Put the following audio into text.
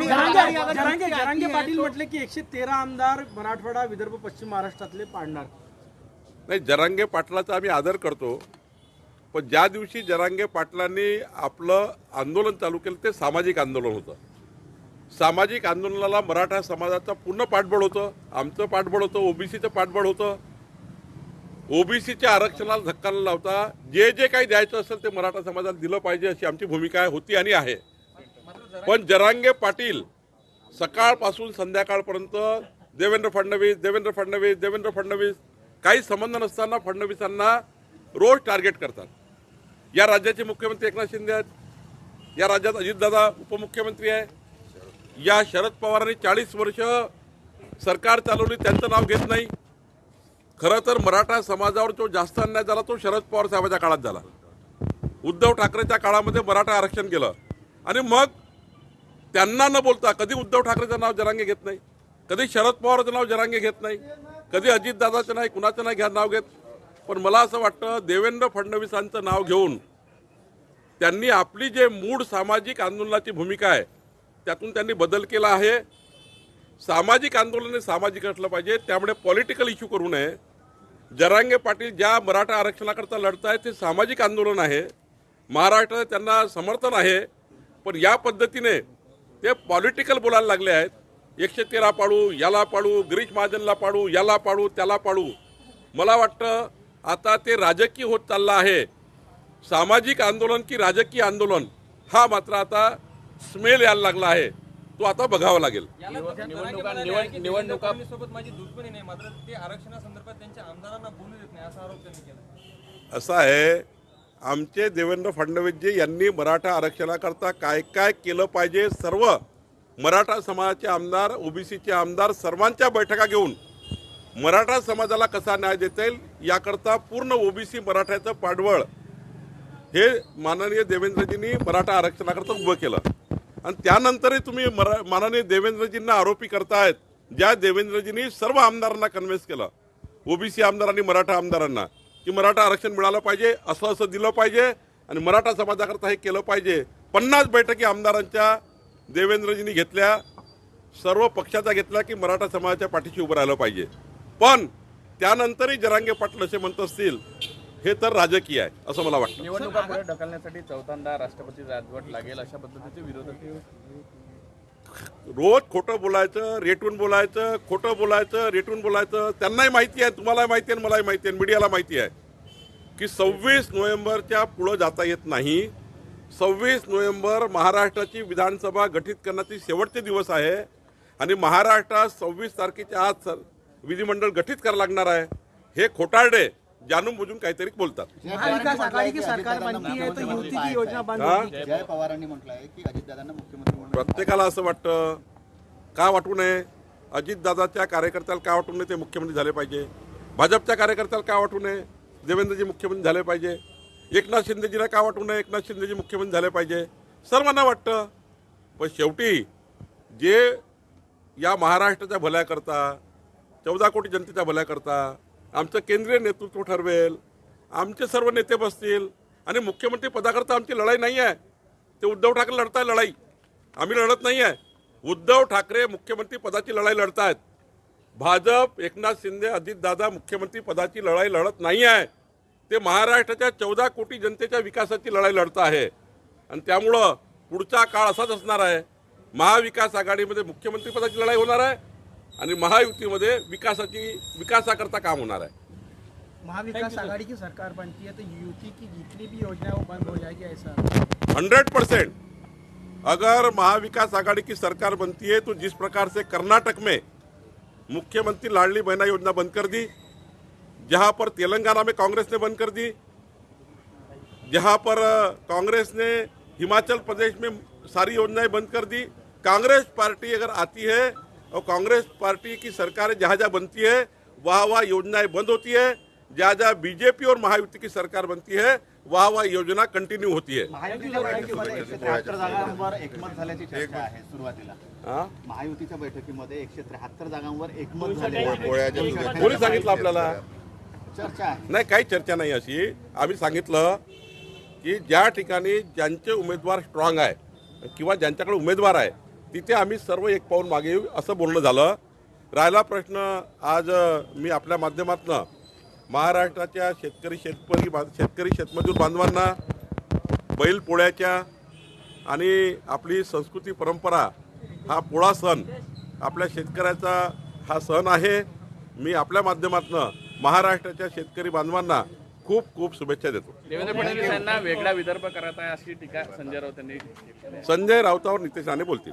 जरांगे जरांगे जरांगे पाटील म्हटले की एकशे तेरा आमदार मराठवाडा विदर्भ पश्चिम महाराष्ट्रातले पाडणार. नाही जरांगे पाटलाचा आम्ही आदर करतो. पण ज्या दिवशी जरांगे पाटलांनी आपलं आंदोलन चालू केलं ते सामाजिक आंदोलन होतं. सामाजिक आंदोलनाला मराठा समाजाचा पूर्ण पाठबळ होतं. आमचं पाठबळ होतं ओबीसीचं पाठबळ होतं. ओबीसीच्या आरक्षणाला धक्का न लावता जे जे काही द्यायचं असेल ते मराठा समाजाला दिलं पाहिजे अशी आमची भूमिका होती आणि आहे. पण जरांगे पाटील सकाळपासून संध्याकाळपर्यंत देवेंद्र फडणवीस देवेंद्र फडणवीस देवेंद्र फडणवीस काही संबंध नसताना फडणवीसांना रोज टार्गेट करतात. या राज्याचे मुख्यमंत्री एकनाथ शिंदे आहेत. या राज्यात अजितदादा उपमुख्यमंत्री आहे. या शरद पवारांनी चाळीस वर्ष सरकार चालवली त्यांचं नाव घेत नाही. खरं तर मराठा समाजावर जो जास्त अन्याय झाला तो शरद पवार साहेबाच्या काळात झाला. उद्धव ठाकरेच्या काळामध्ये मराठा आरक्षण केलं. आणि मग त्यांना न बोलता कधी उद्धव ठाकरेचं नाव जरांगे घेत नाही कधी शरद पवारचं नाव जरांगे घेत नाही कधी अजितदादाचं नाही कुणाचं नाही घ्या नाव घेत. पण मला असं वाटतं देवेंद्र फडणवीसांचं नाव घेऊन त्यांनी आपली जे मूळ सामाजिक आंदोलनाची भूमिका आहे त्यातून त्यांनी बदल केला आहे. सामाजिक आंदोलन हे सामाजिक असलं पाहिजे त्यामुळे पॉलिटिकल इश्यू करू नये. जरांगे पाटील ज्या मराठा आरक्षणाकरता लढतायत ते सामाजिक आंदोलन आहे. महाराष्ट्रात त्यांना समर्थन आहे पण या पद्धतीने ते पॉलिटिकल बोलायला लागले आहेत. एकशे तेरा पाडू याला पाडू गिरीश महाजनला पाडू याला पाडू त्याला पाडू. मला वाटतं आता ते राजकीय होत चाललं आहे. सामाजिक आंदोलन की राजकीय आंदोलन हा मात्र आता स्मेल यायला लागला आहे. तो आता बघावा लागेल. निवडणुका निवड- निवडणुका सोबत माझी दुश्मनी नाही मात्र ते आरक्षणासंदर्भात त्यांच्या आमदारांना बोलू देत नाही असा आरोप त्यांनी केला. असं आहे आमचे देवेंद्र फडणवीसजी यांनी मराठा आरक्षणाकरता काय काय केलं पाहिजे? सर्व मराठा समाजाचे आमदार ओबीसीचे आमदार सर्वांच्या बैठका घेऊन मराठा समाजाला कसा न्याय देता येईल? याकरता पूर्ण ओबीसी मराठ्याचं पाठबळ. हे माननीय देवेंद्रजींनी मराठा आरक्षणाकरता उभं केलं. आणि त्यानंतरही तुम्ही मरा माननीय देवेंद्रजींना आरोपी करतायत ज्या देवेंद्रजींनी सर्व आमदारांना कन्व्हिन्स केलं. ओबीसी आमदार आणि मराठा आमदारांना. की मराठा आरक्षण मिळालं पाहिजे असं असं दिलं पाहिजे आणि मराठा समाजाकरता हे केलं पाहिजे. पन्नास बैठकी आमदारांच्या देवेंद्रजींनी घेतल्या सर्व पक्षाचा घेतला की मराठा समाजाच्या पाठीशी उभं राहिलं पाहिजे. पण त्यानंतरही जरांगे पाटील असे म्हणत असतील हे तर राजकीय आहे असं मला वाटतं. निवडणुका पुढे ढकलण्यासाठी चौथ्यांदा राष्ट्रपती राजवट लागेल अशा पद्धतीचे विरोधक रोज खोटं बोलायचं रेटून बोलायचं खोटं बोलायचं रेटून बोलायचं त्यांनाही माहिती आहे तुम्हालाही माहिती आहे मलाही माहिती आहे मीडियाला माहिती आहे की सव्वीस नोव्हेंबरच्या पुढं जाता येत नाही. सव्वीस नोव्हेंबर महाराष्ट्राची विधानसभा गठीत करण्याचे शेवटचे दिवस आहे आणि महाराष्ट्रात सव्वीस तारखेच्या आज सर- विधिमंडळ गठीत करायला लागणार आहे. हे खोटारडे जाणून बुजून काहीतरी बोलतात. महाविकास आघाड़ी की सरकार बनती है तो युवती की योजना हा? जय पवारांनी म्हटलंय की अजितदादांना मुख्यमंत्री म्हणून प्रत्येकाला असं वाटतं का वाटू नये? अजितदादाच्या कार्यकर्त्याला का वाटू नये ते मुख्यमंत्री झाले पाहिजे. भाजपच्या कार्यकर्त्याला का वाटू नये? देवेंद्रजी मुख्यमंत्री झाले पाहिजे. एकनाथ शिंदेजीला का वाटू नये? एकनाथ शिंदेजी मुख्यमंत्री झाले पाहिजे. सर्वांना वाटतं. पण शेवटी जे या महाराष्ट्राच्या भल्याकरता चौदा कोटी जनतेच्या भल्याकरता आमचं केंद्रीय नेतृत्व ठरवेल. आमचे सर्व नेते बसतील. आणि मुख्यमंत्री पदाकरता आमची लढाई नाही आहे. ते उद्धव ठाकरे लढताय लढाई. आम्ही लढत नाही आहे. उद्धव ठाकरे मुख्यमंत्री पदाची लढाई लढतायत. भाजप एकनाथ शिंदे अजितदादा मुख्यमंत्री पदाची लढाई लढत नाही आहे. ते महाराष्ट्राच्या चौदा कोटी जनतेच्या विकासाची लढाई लढत आहे. आणि त्यामुळं पुढचा काळ असाच असणार आहे. महाविकास आघाडीमध्ये मुख्यमंत्री पदाची लढाई होणार आहे. आणि महायुतीमध्ये विकासाची विकासाकरता काम होणार आहे. महाविकास आघाड़ी की सरकार बनती है तो युवती की जितनी भी योजना वो बंद हो जाएगी ऐसा हंड्रेड परसेंट. अगर महाविकास आघाड़ी की सरकार बनती है तो जिस प्रकार से कर्नाटक में मुख्यमंत्री लाडली बहना योजना बंद कर दी जहाँ पर तेलंगाना में कांग्रेस ने बंद कर दी जहाँ पर कांग्रेस ने हिमाचल प्रदेश में सारी योजनाएँ बंद कर दी कांग्रेस पार्टी अगर आती है और कांग्रेस पार्टी की सरकारें जहां जहां बनती है वहां वहां योजनाएं बंद होती है जहां जहां बीजेपी और महायुति की सरकार बनती है वहां वहां योजना कंटिन्यू होती है। महायुतीच्या बैठकीमध्ये एकशे त्र्याहत्तर जागांवर एकमत कोणी सांगितलं? आपल्याला? चर्चा नाही काही चर्चा नाही अशी. आम्ही सांगितलं की ज्या ठिकाणी ज्यांचे उमेदवार स्ट्रॉंग आहे किंवा ज्यांच्याकडे उमेदवार आहे तिथे आम्ही सर्व एक पाऊल मागे येऊ असं बोलणं झालं. राहिला प्रश्न आज मी आपल्या माध्यमातनं महाराष्ट्राच्या शेतकरी शेतकरी बां- शेतकरी शेतमजूर बांधवांना बैल पोळ्याच्या आणि आपली संस्कृती परंपरा हा पोळा सण आपल्या शेतकऱ्याचा हा सण आहे. मी आपल्या माध्यमातनं महाराष्ट्राच्या शेतकरी बांधवांना खूप खूप शुभेच्छा देतो देवेंद्र फडणवीस यांना वेगळा विदर्भ करत आहे अशी टीका संजय राऊत यांनी. संजय राऊतावर नितेश राणे बोलतील